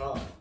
하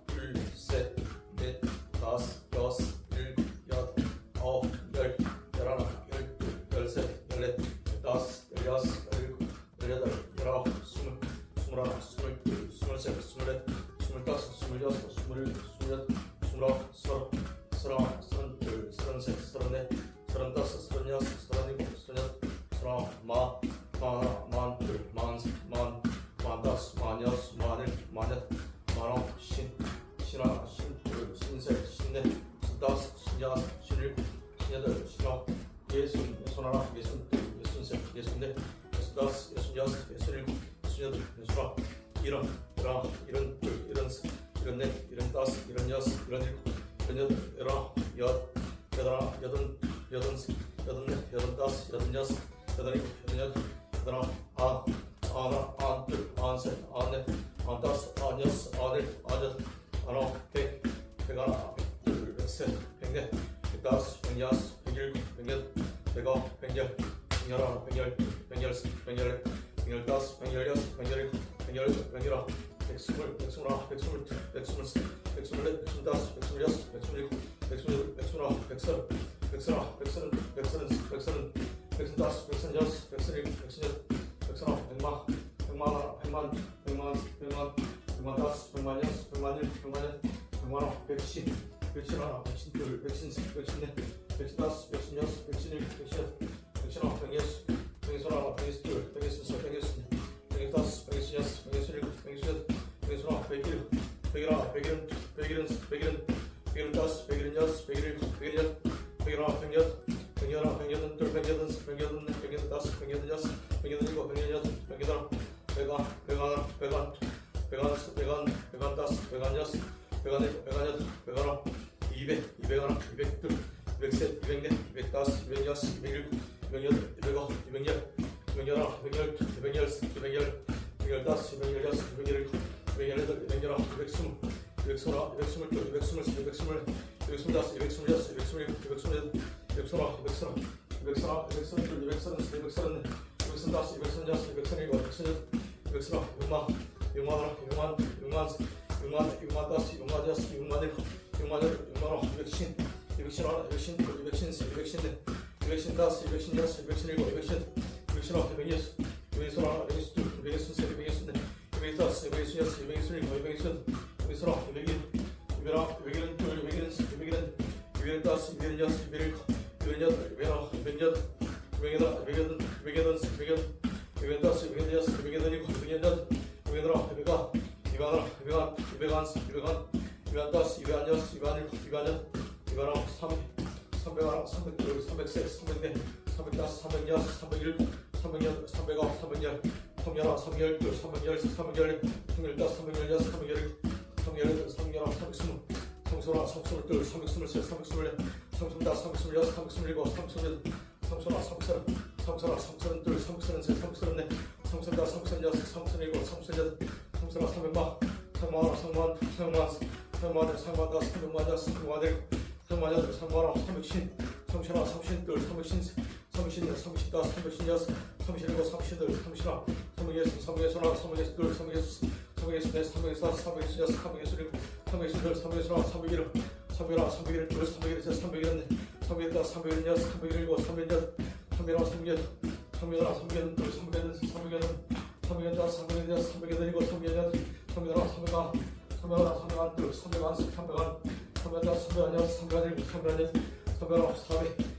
아흔둘, 아흔셋, 아흔넷, 아흔다섯, 아흔여섯, 아흔일곱, 아흔여덟, 아흔아홉, 백, 백하나, 백둘, 백셋, 백넷, 백다섯, 백여섯, 백일곱, 백여덟, 백아홉, 백열, 백열하나, 백열둘, 백열셋, 백열넷, 백열다섯, 백열여섯, 백열일곱, 백열여덟, 백열아홉, 백스물, 백스물하나, 백스물둘, 백스물셋, 백스물넷, 백스물다섯, 백스물여섯, 백스물일곱, 백스물여덟, 백스물아홉, 백서른, 백서른하나, 백서른, 백서른, 백서른, 백서른 다섯, 백서른 여섯, 백서른 일곱, 백서른 여덟, 백서른 아홉, 백만, 백만하나, 백만, 백만, 백만, 백만 다섯, 백만 여섯, 백만일곱, 백만여덟, 백만아홉, 백신, 백신 하나, 백신 둘, 백신 셋, 백신 넷, 백신 다섯, 백신 여섯, 백신 일곱, 백신 여덟, 백신아홉, 백여섯, 백여섯하나, 백여섯둘, 백여섯셋, 백여섯넷, 백여섯다섯, 백여섯여섯, 백여섯일곱, 백여섯여덟, 백여섯아홉, 백일, 백일 하나, 백일은, 백일은, 백일은, 백일은 다섯, 백일은 여섯, 백일 일곱, 백일 여덟, 백일 하나, 백여덟, 백여하나, 백여덟, 백여덟, 백여덟, 백여덟, 다섯, 백여덟, 여섯, 백여덟, 백여덟, 백여덟, 백안, 백안, 백안, 백안, 백안, 백안 다섯, 백안 여섯, 백안 일곱, 백안 여덟, 백안 이백, 이백 하나, 이백 둘, 이백 셋, 이백 넷, 이백 다섯, 이백 여섯, 이백 일곱, 이백 여덟, 이백 아홉, 이백 열, 이백 열 하나, 이백 열 둘, 이백 열 셋, 이백 열, 이백 열 다섯, 이백 열 여섯, 이백 열 일곱, 이백 열 여덟, 이백 열 아홉, 이백 스물, 이백 스물 하나, 이백 스물 둘, 이백 스물 셋, 이백 스물 넷, 이백 스물 다섯, 이백 스물 여섯, 이백 스물 일곱, 이백 스물 여덟, 이백 스물 아홉, 이백 스물, 이백 스물 200신 하나, 200신 둘, 200신 셋, 200신 넷, 200신 다섯, 200신 여섯, 200신 일곱, 200신 200신 아홉, 200여섯, 200신 하나, 200신 둘, 200신 셋, 200신 넷, 200신 다섯, 200신 여섯, 200신 일곱, 200신 200신 아홉, 200일, 200아, 200일은 둘, 200일은 셋, 200일은 200일 다섯, 200일 여섯, 200일 일곱, 200일 여덟, 200일 아홉, 200일 여덟, 200일 아홉, 200일 여덟, 200일 여덟, 200일 여덟 삼백 열, 삼백 열 다섯, 삼백 열 여섯, 삼백 열 일곱, 삼백 열 여덟, 삼백 열 아홉, 삼백 스물, 삼백 스물 하나, 삼백 스물 둘, 삼백 스물 셋, 삼백 스물 넷, 삼백 스물 다섯, 삼백 스물 여섯, 삼백 스물 일곱, 삼백 스물 여덟, 삼백 스물 하나, 삼백 서른, 삼백 서른 하나, 삼백 서른 둘, 삼백 서른 셋, 삼백 서른 넷, 삼백 서른 다섯, 삼백 서른 여섯, 삼백 서른 일곱, 삼백 서른 여덟, 삼백 서른 아홉, 삼백만, 삼백만 하나, 삼백만 둘, 삼백만 셋, 삼백만 넷, 삼백만 다섯, 삼백만 여섯, 삼백만 일곱, 삼백만 여덟, 삼백만 아홉, 삼백신, 삼백신 하나, 삼백신 삼백신 넷, 삼백신 다섯, 삼백신 여섯, 삼백신 일곱, 삼백신 둘, 삼백신 하나, 삼백여섯, 삼백여섯 하나, 삼백여섯 둘, 삼백여섯, 삼백여섯 넷, 삼백여섯 다섯, 삼백여섯 여섯, 삼백여섯 일곱, 삼백여섯 둘, 삼백여섯 하나, 삼백일곱, 삼백일 하나, 삼백일 둘, 삼백일 셋, 삼백일 넷, 삼백일 다섯, 삼백일 여섯, 삼백일 일곱, 삼백일 여덟, 삼백일 하나, 삼백일 여덟, 삼백일 하나, 삼백일 둘, 삼백일 넷, 삼백일 여덟, 삼백일 다섯, 삼백일 여섯, 삼백일 일곱, 삼백일 여덟, 삼백일 하나, 삼백일 하나, 삼백일 하나, 삼백일 하나 둘, 삼백일 하나, 삼백일 하나, 삼백일 다섯, 삼백일 여섯, 삼백일 일곱, 삼백일 여덟, 삼백일 아홉, 사백, 사백 하나, 사백 둘, 사백 셋, 사백 넷, 사백 다섯, 사백 여섯, 사백 일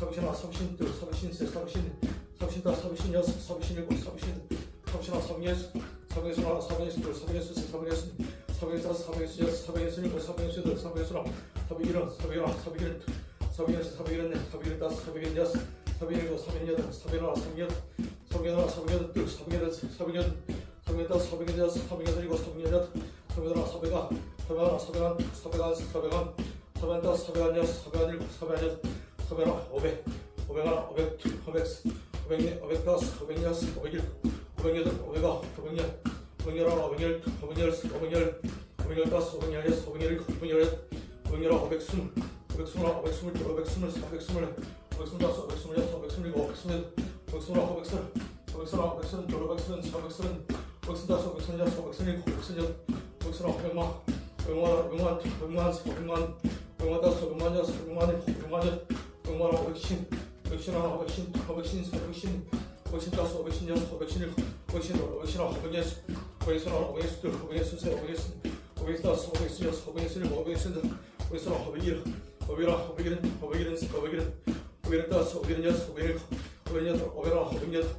석신아 석신둘 석신세 석신 석신다 석신여섯 석신일곱 석신 석신아 성예수 성예수 하나 성예수둘 성예수세 성예수 성예수 성예수 여섯 성예수 일곱 성예수 여덟 성예수 아홉 성예일은 성예하나 성예일 성예여섯 성예일은 성예일다섯 성예일여섯 성예일곱 성예여덟 성예하나 성예일 성예하나 성예여덟 성예여덟 성예여덟 성예다 성예여섯 성예일곱 성예여덟 성예하나 성예가 성예하나 성예한 성예한 성예한 성예다 성예한 여섯 성예한 일곱 성예한 여섯 오백 여섯 오백 일곱 오백 여덟 오백아 오백 열 오백 열하나 오백 열 오백 열 오백 열 오백 열 다섯 오백 열 여섯 오백 열 일곱 오백 열 여덟 오백 열아 오백 스물 오백 스물하나 오백 스물 둘 오백 스물 세 오백 스물 오백 스물 다섯 오백 스물 여섯 오백 스물 일곱 오백 스물 오백 스물하나 오백 스물 오백 스물하나 오백 스물 둘 오백 스물 세 오백 스물 오백 스물 다섯 오백 스물 여섯 오백 스물 일곱 오백 스물 여덟 오백 스물하나 오백만 오백만 오백만 둘 오백만 세 오백만 오백만 다섯 오백만 여섯 오백만 일곱 오백만 여덟 오백만 오백신 오백신 하나 오백신 둘 오백신 세 오백신 오백신 다섯 오백신 여섯 오백신 일곱 오백신 여덟 오백신 하나 오백예수 오백신 하나 오백예수 둘 오백예수 세 오백예수 오백예수 다섯 오백예수 여섯 오백예수 일곱 오백예수 여덟 오백예수 하나 오백일 오백일하 오백일은 오백일은 세 오백일은 오백일은 다섯 오백일은 여섯 오백일곱 오백일은 여덟 오백일하 오백여덟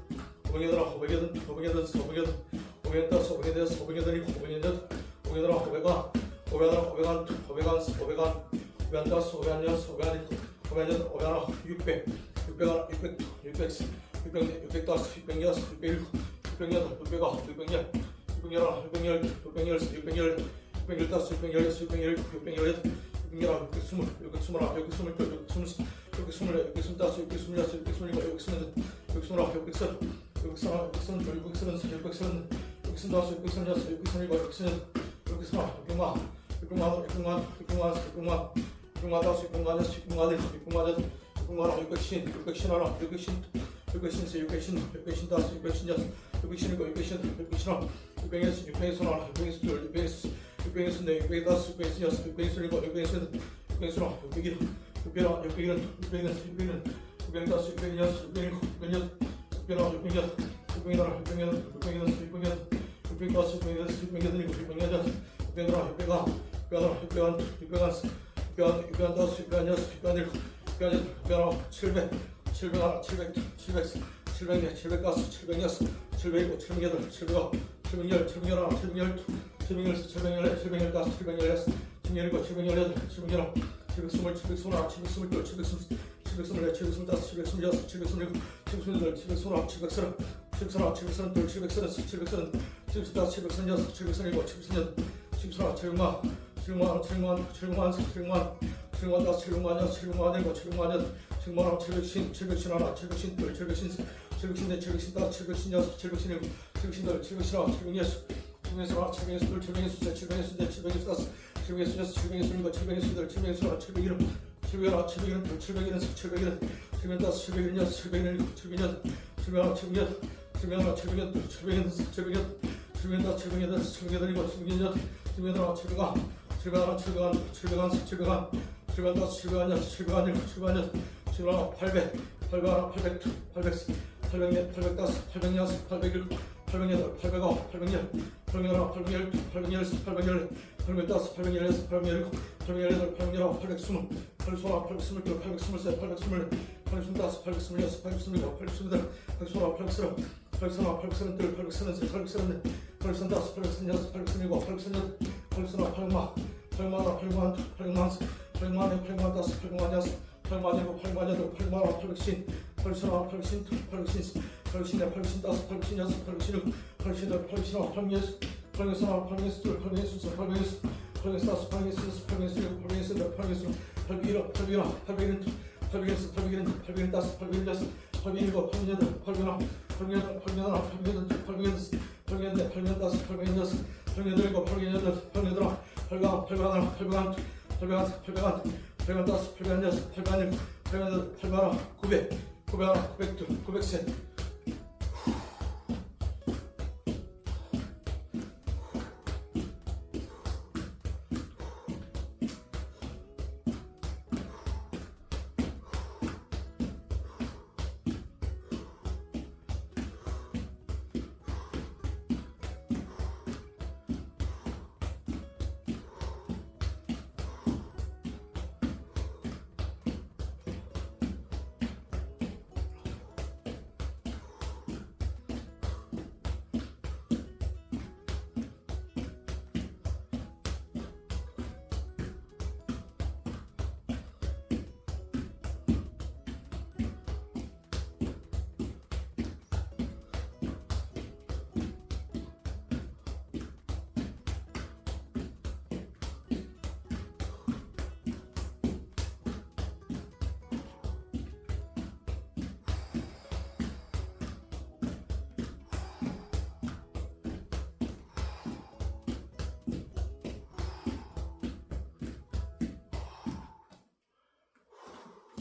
오백여덟 오백여덟 오백여덟 세 오백여덟 오백여덟 다섯 오백여덟 여섯 오백여덟 일곱 오백여덟 오백여덟 오백한 오백한 오백한 둘 오백한 세 오백한 오백한 다섯 오백한 여섯 오백한 일곱 오백한 여덟 오백하나 육백 육백하나 육백 둘 육백 세 육백 넷 육백 다섯 육백 여섯 육백 일곱 육백 여덟 육백아 육백 열 육백 열하나 육백 열 육백 열 세, 육백 열 육백 열 다섯 육백 열 여섯 육백 열 일곱 육백 열 여덟 육백 열하나 육백 스물 육백 스물 하나 육백 스물 둘 육백 스물 세 육백 스물 넷 육백 스물 다섯 육백 스물 여섯 육백 스물 일곱 육백 스물 여덟 육백 스물하나 육백 서른 육백 서른 육백 서른 둘 육백 서른 세 육백 서른 육백 서른 다섯 육백 서른 여섯 육백 서른 일곱 육백 서른 여덟 육백 서른 육백만 육백만 육백만 육백만 육백만 육백만 다섯 육백만 여섯 육백만 일곱 육백만 여덟 육백만 하나 육백신 육백신 하나 육백신 육백신 세 육백신 육백신 다섯 육백신 여섯 육백신 일곱 육백신 여덟 육백신 하나 육백에서 육백에서 하나 육백에서 둘 육백에서 육백에서 네 육백 다섯 육백에서 여섯 육백에서 일곱 육백에서 여덟 육백에서 하나 육백일 육백일 육백일은 육백일은 육백일은 육백 다섯 육백 여섯 육백 일곱 육백 여덟 육백 하나 육백 여덟 육백 하나 육백 여덟 육백 여덟 육백 여덟 육백 다섯 육백 여섯 육백 여덟 일곱 육백 여덟 육백 하나 육백 한 육백 하나 육백 한 육백 한 육백 한육 변, 변더수, 변여수, 변일곱, 변일, 변아홉, 칠백, 칠백 하나, 칠백 둘, 칠백 셋, 칠백 넷, 칠백 다섯, 칠백 여섯, 칠백 일곱, 칠백 여덟, 칠백 아홉, 칠백 열, 칠백 열하나, 칠백 열두, 칠백 열세, 칠백 열네, 칠백 열다섯, 칠백 열여섯, 칠백 열일곱, 칠백 열여덟, 칠백 열아홉, 칠백 스물, 칠백 스물하나, 칠백 스물둘, 칠백 스물 칠백 스물네, 칠백 스물다섯, 칠백 스물여섯, 칠백 스물일곱, 칠백 스물여덟, 칠백 스물아홉, 칠백 서른, 칠백 서른하나, 칠백 서른둘, 칠백 서른셋, 칠백 서른, 칠백 서른다섯, 칠백 서른여섯, 칠백 서른일곱, 칠백 서른여덟, 칠백 서른아홉, 칠백마 7만 7만 7만 7만 7만 다 7만이야 7만이고 7만은 7만하고 700신 700신 하나 700신 둘 700신 700신 대 700신 다 700신 여섯 700신 일곱 700신 둘 700신 하나 700예수 700예수 하나 700예수 둘 700예수 셋 700예수 넷 700예수 다섯 700예수 여섯 700예수 일곱 700예수 둘 700예수 하나 700일곱 700일 하나 700일은 둘 700일은 셋 700일은 700 다섯 700일 여섯 700일 일곱 700년 700 하나 700년 700 하나 700년 둘 700년 700년 700다 700년 700년 일곱 700년 700년 하나 700아 한 칠백 하나 칠백 한 칠백 한 칠백 한 칠백 한 다섯 칠백 한 여섯 칠백 한 일곱 칠백 한 여덟 칠백 하나 팔백 팔백 하나 팔백 둘 팔백 세 팔백 넷 팔백 다섯 팔백 여섯 팔백 일곱 팔백 여덟 팔백 아홉 팔백 열 팔백 열 하나 팔백 열둘 팔백 열 세, 팔백 열 넷, 팔백 다섯 팔백 열 여섯 팔백 열 일곱 팔백 열 여덟 팔백 열 아홉 팔백 스물 팔백 스물 하나 팔백 스물 둘 팔백 스물 세 팔백 스물 넷 팔백 스물 다섯 팔백 스물 여섯 팔백 스물 일곱 팔백 스물 여덟 팔백 스물 아홉 팔백 스물 팔백 스물 하나 팔백 스물 둘 팔백 스물 세 팔백 스물 넷 팔백 스물 다섯 팔백 스물 여섯 팔백 스물 일곱 팔백만 둘 팔백만 세 팔백만 넷 팔백만 다섯 팔백만 여섯 팔백만 일곱 팔백만 여덟 팔백만 아홉 둘 팔백신 세 팔백신 넷 팔백신 다섯 팔백신 여섯 여덟 팔백신 아홉 팔백여섯 팔백여섯 하나 팔백여섯 둘세 팔백여섯 팔백여섯 다섯 팔백여섯 여섯 팔백여섯 일곱 팔백여섯 여덟 팔백일하나 팔백일은 둘 팔백여섯 팔백일은 둘 팔백일은 다섯 팔백일 여섯 팔백여덟 팔백하나 팔백여덟 둘 팔백여섯 팔백여덟 넷 팔백여덟 다섯 팔백여덟 여섯 팔백여덟 일곱 팔백여덟 팔백여덟 하나 팔백하나 팔백하나 팔백하나 둘 팔백한 세 팔백한 팔백한 다섯 팔백한 여섯 팔백한 일곱 팔백한 여덟 팔백하나 구백 구백 하나 구백 둘 구백 셋